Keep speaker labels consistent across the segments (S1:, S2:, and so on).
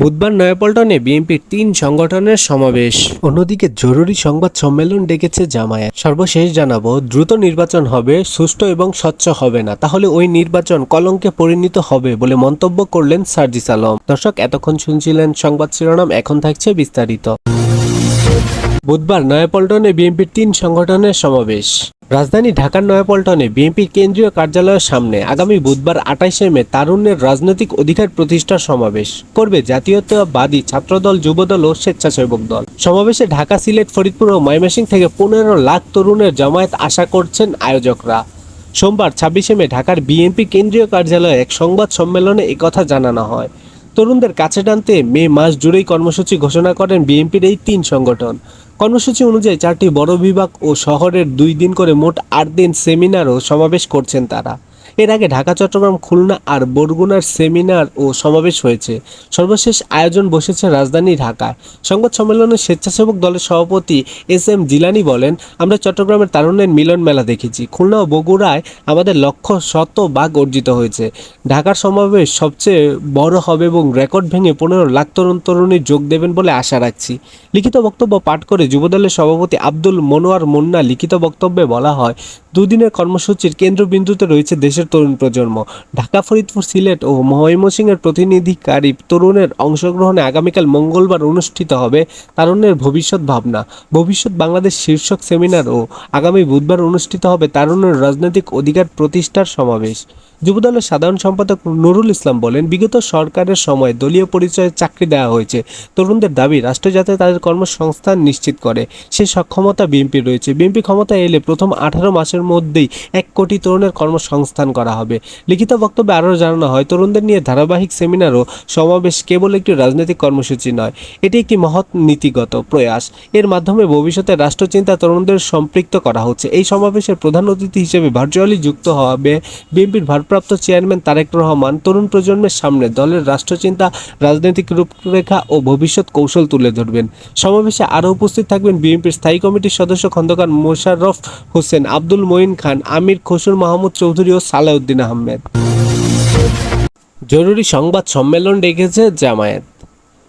S1: বুধবার নয়াপল্টনে বিএনপির তিন সংগঠনের সমাবেশ। অন্যদিকে জরুরি সংবাদ সম্মেলন ডেকেছে জামায়াত। সর্বশেষ জানাব, দ্রুত নির্বাচন হবে, সুষ্ঠু এবং স্বচ্ছ হবে না, তাহলে ওই নির্বাচন কলঙ্কে পরিণত হবে বলে মন্তব্য করলেন সার্জিস আলম। দর্শক, এতক্ষণ শুনছিলেন সংবাদ শিরোনাম, এখন থাকছে বিস্তারিত। বুধবার নয়াপল্টনে বিএনপির তিন সংগঠনের সমাবেশ। রাজধানী ঢাকার নয়াপল্টনে বিএনপির কেন্দ্রীয় কার্যালয়ের সামনে আগামী বুধবার আঠাইশে মে তারুণ্যের রাজনৈতিক অধিকার প্রতিষ্ঠার সমাবেশ করবে জাতীয়তাবাদী ছাত্রদল, যুবদল ও স্বেচ্ছাসেবক দল। সমাবেশে ঢাকা, সিলেট, ফরিদপুর ও ময়মনসিংহ থেকে পনেরো লাখ তরুণের জামায়াত আশা করছেন আয়োজকরা। সোমবার ছাব্বিশে মে ঢাকার বিএনপি কেন্দ্রীয় কার্যালয়ে এক সংবাদ সম্মেলনে একথা জানানো হয়। তরুণদের কাছে টানতে মে মাস জুড়েই কর্মসূচি ঘোষণা করেন বিএনপির এই তিন সংগঠন। কর্মসূচি অনুযায়ী চারটি বড় বিভাগ ও শহরের দুই দিন করে মোট আট দিন সেমিনার ও সমাবেশ করছেন তারা। এর আগে ঢাকা, চট্টগ্রাম, খুলনা আর বরগুনার সেমিনার ও সমাবেশ হয়েছে। সর্বশেষ আয়োজন বসেছে রাজধানী ঢাকায় সংবাদ সম্মেলনে স্বেচ্ছাসেবক দলের সভাপতি এস এম জিলানি বলেন, আমরা চট্টগ্রামের তারুণ্যের মিলন মেলা দেখেছি। খুলনা ও বগুড়ায় আমাদের লক্ষ্য শত ভাগ অর্জিত হয়েছে। ঢাকার সমাবেশ সবচেয়ে বড় হবে এবং রেকর্ড ভেঙে পনেরো লাখ তরুণ তরুণী যোগ দেবেন বলে আশা রাখছি। লিখিত বক্তব্য পাঠ করে যুবদলের সভাপতি আব্দুল মনোয়ার মুন্না লিখিত বক্তব্যে বলা হয়, দুদিনের কর্মসূচির কেন্দ্রবিন্দুতে রয়েছে দেশের তরুণ প্রজন্ম। ঢাকা, ফরিদপুর, সিলেট ও ময়মনসিংহের প্রতিনিধিকারী তরুণের অংশগ্রহণে আগামীকাল মঙ্গলবার অনুষ্ঠিত হবে তারুণ্যের ভবিষ্যৎ ভাবনা। ভবিষ্যৎ বাংলাদেশ শীর্ষক সেমিনার ও আগামী বুধবার অনুষ্ঠিত হবে তারুণ্যের রাজনৈতিক অধিকার প্রতিষ্ঠার সমাবেশ। যুবদলের সাধারণ সম্পাদক নুরুল ইসলাম বলেন, বিগত সরকারের সময় দলীয় পরিচয়ে চাকরি দেওয়া হয়েছে। তরুণদের দাবি রাষ্ট্র যাতে তাদের কর্মসংস্থান নিশ্চিত করে। সে সক্ষমতা বিএনপি রয়েছে। বিএনপি ক্ষমতায় এলে প্রথম আঠারো মাসের মধ্যেই এক কোটি তরুণের কর্মসংস্থান করা হবে। লিখিত বক্তব্যে আরও জানানো হয়, তরুণদের নিয়ে ধারাবাহিক সেমিনার ও সমাবেশ কেবল একটি রাজনৈতিক কর্মসূচি নয়, এটি একটি মহৎ নীতিগত প্রয়াস। এর মাধ্যমে ভবিষ্যতে রাষ্ট্রচিন্তা তরুণদের সম্পৃক্ত করা হচ্ছে। এই সমাবেশের প্রধান অতিথি হিসেবে ভার্চুয়ালি যুক্ত হবে বিএনপির ভারপ্রাপ্ত চেয়ারম্যান তারেক রহমান। তরুণ প্রজন্মের সামনে দলের রাষ্ট্রচিন্তা, রাজনৈতিক রূপরেখা ও ভবিষ্যৎ কৌশল তুলে ধরবেন। সমাবেশে আরও উপস্থিত থাকবেন বিএনপির স্থায়ী কমিটির সদস্য খন্দকার মোশাররফ হোসেন, আব্দুল মঈন খান, আমির খসুর মাহমুদ চৌধুরী ও সালাউদ্দিন আহমেদ। জরুরি সংবাদ সম্মেলন ডেকেছে জামায়াত।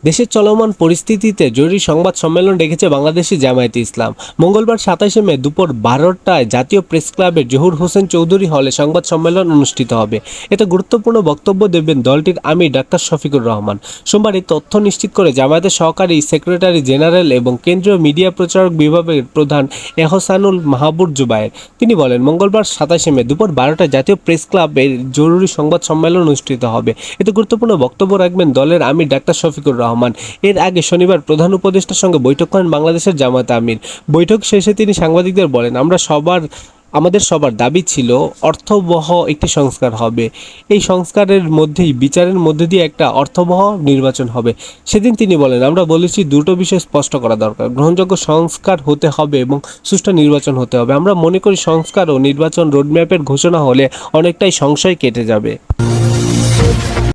S1: দেশের চলমান পরিস্থিতিতে জরুরি সংবাদ সম্মেলন ডেকেছে বাংলাদেশি জামায়াতে ইসলাম। মঙ্গলবার সাতাশে মে দুপুর বারোটায় জাতীয় প্রেস ক্লাবের জহুর হোসেন চৌধুরী হলে সংবাদ সম্মেলন অনুষ্ঠিত হবে। এতে গুরুত্বপূর্ণ বক্তব্য দেবেন দলটির আমির ডাক্তার শফিকুর রহমান। সোমবার এই তথ্য নিশ্চিত করে জামায়াতের সহকারী সেক্রেটারি জেনারেল এবং কেন্দ্রীয় মিডিয়া প্রচারক বিভাগের প্রধান এহসানুল মাহবুর জুবায়ের। তিনি বলেন, মঙ্গলবার সাতাশে মে দুপুর বারোটায় জাতীয় প্রেস ক্লাবের জরুরি সংবাদ সম্মেলন অনুষ্ঠিত হবে। এতে গুরুত্বপূর্ণ বক্তব্য রাখবেন দলের আমির ডাক্তার শফিকুর রহমান। এর আগে শনিবার প্রধান উপদেষ্টার সঙ্গে বৈঠক করেন বাংলাদেশের জামাত আমির। বৈঠক শেষে তিনি সাংবাদিকদের বলেন, আমরা সবার, আমাদের সবার দাবি ছিল অর্থবহ একটি সংস্কার হবে। এই সংস্কারের মধ্যেই, বিচারের মধ্যে দিয়ে একটা অর্থবহ নির্বাচন হবে। সেদিন তিনি বলেন, আমরা বলেছি দুটো বিষয় স্পষ্ট করা দরকার। গ্রহণযোগ্য সংস্কার হতে হবে এবং সুষ্ঠু নির্বাচন হতে হবে। আমরা মনে করি সংস্কার ও নির্বাচন রোডম্যাপের ঘোষণা হলে অনেকটাই সংশয় কেটে যাবে।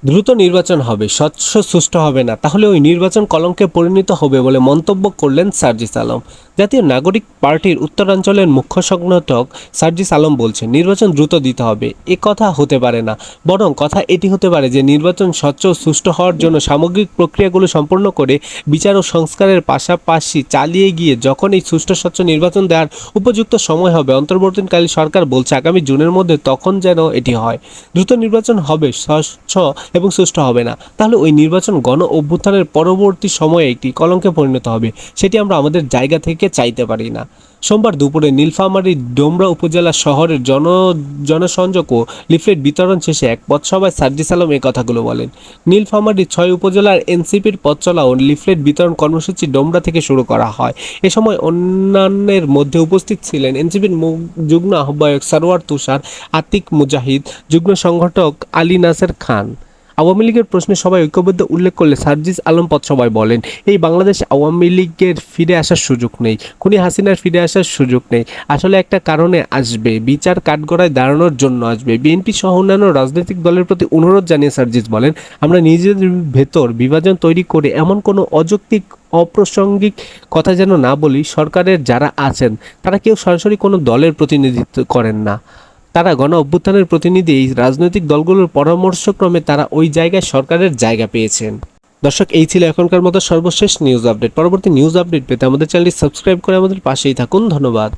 S1: দ্রুত নির্বাচন হবে, স্বচ্ছ, সুষ্ঠু হবে না। তাহলে ওই নির্বাচন কলঙ্কে পরিণত হবে বলে মন্তব্য করলেন সার্জিস আলম। জাতীয় নাগরিক পার্টির উত্তরাঞ্চলের মুখ্য সংগঠক সার্জিস আলম বলছেন, নির্বাচন দ্রুত দিতে হবে। এ কথা হতে পারে না। বরং কথা এটি হতে পারে যে, নির্বাচন স্বচ্ছ সুষ্ঠু হওয়ার জন্য সামগ্রিক প্রক্রিয়াগুলো সম্পূর্ণ করে বিচার ও সংস্কারের পাশাপাশি চালিয়ে গিয়ে যখন এই সুষ্ঠু, স্বচ্ছ নির্বাচন দেওয়ার উপযুক্ত সময় হবে, অন্তর্বর্তীকালীন সরকার বলছে, আগামী জুনের মধ্যে তখন যেন এটি হয়। দ্রুত নির্বাচন হবে, স্বচ্ছ এবং সুষ্ঠু হবে না। তাহলে ওই নির্বাচন গণ অভ্যুত্থানের পরবর্তী সময়ে একটি কলঙ্কে পরিণত হবে। সেটি আমরা আমাদের জায়গা থেকে চাইতে পারি না। সোমবার দুপুরে নীলফামারী ডোমরা উপজেলা শহরের জন, জনসংযোগ ও লিফলেট বিতরণ শেষে এক পথসভায় সার্জিস আলম এই কথাগুলো বলেন। নীলফামারী ছয় উপজেলার এনসিপির পথচলা ও লিফলেট বিতরণ কর্মসূচি ডোমরা থেকে শুরু করা হয়। এ সময় অন্যান্যের মধ্যে উপস্থিত ছিলেন এনসিপির যুগ্ম আহ্বায়ক সারোয়ার তুষার, আতিক মুজাহিদ, যুগ্ম সংগঠক আলী নাসের খান। আওয়ামী লীগের প্রশ্নে সবাই ঐক্যবদ্ধ উল্লেখ করলে সার্জিস আলম পথ সবাই বলেন, এই বাংলাদেশ আওয়ামী লীগের ফিরে আসার সুযোগ নেই, খুনি হাসিনার ফিরে আসার সুযোগ নেই। আসলে একটা কারণে আসবে, বিচার কাঠগড়ায় দাঁড়ানোর জন্য আসবে। বিএনপি সহ অন্যান্য রাজনৈতিক দলের প্রতি অনুরোধ জানিয়ে সার্জিস বলেন, আমরা নিজেদের ভেতর বিভাজন তৈরি করে এমন কোনো অযৌক্তিক, অপ্রাসঙ্গিক কথা যেন না বলি, সরকারের যারা আছেন, তারা কেউ সরাসরি কোনো দলের প্রতিনিধিত্ব করেন না। তারা গণ অভ্যুত্থানের প্রতিনিধি এই রাজনৈতিক দলগুলোর পরামর্শক্রমে তারা ওই জায়গায় সরকারের জায়গা পেয়েছেন। দর্শক, এই ছিল এখনকার মতো সর্বশেষ নিউজ আপডেট পরবর্তী নিউজ আপডেট পেতে আমাদের চ্যানেলটি সাবস্ক্রাইব করে আমাদের পাশেই থাকুন। ধন্যবাদ।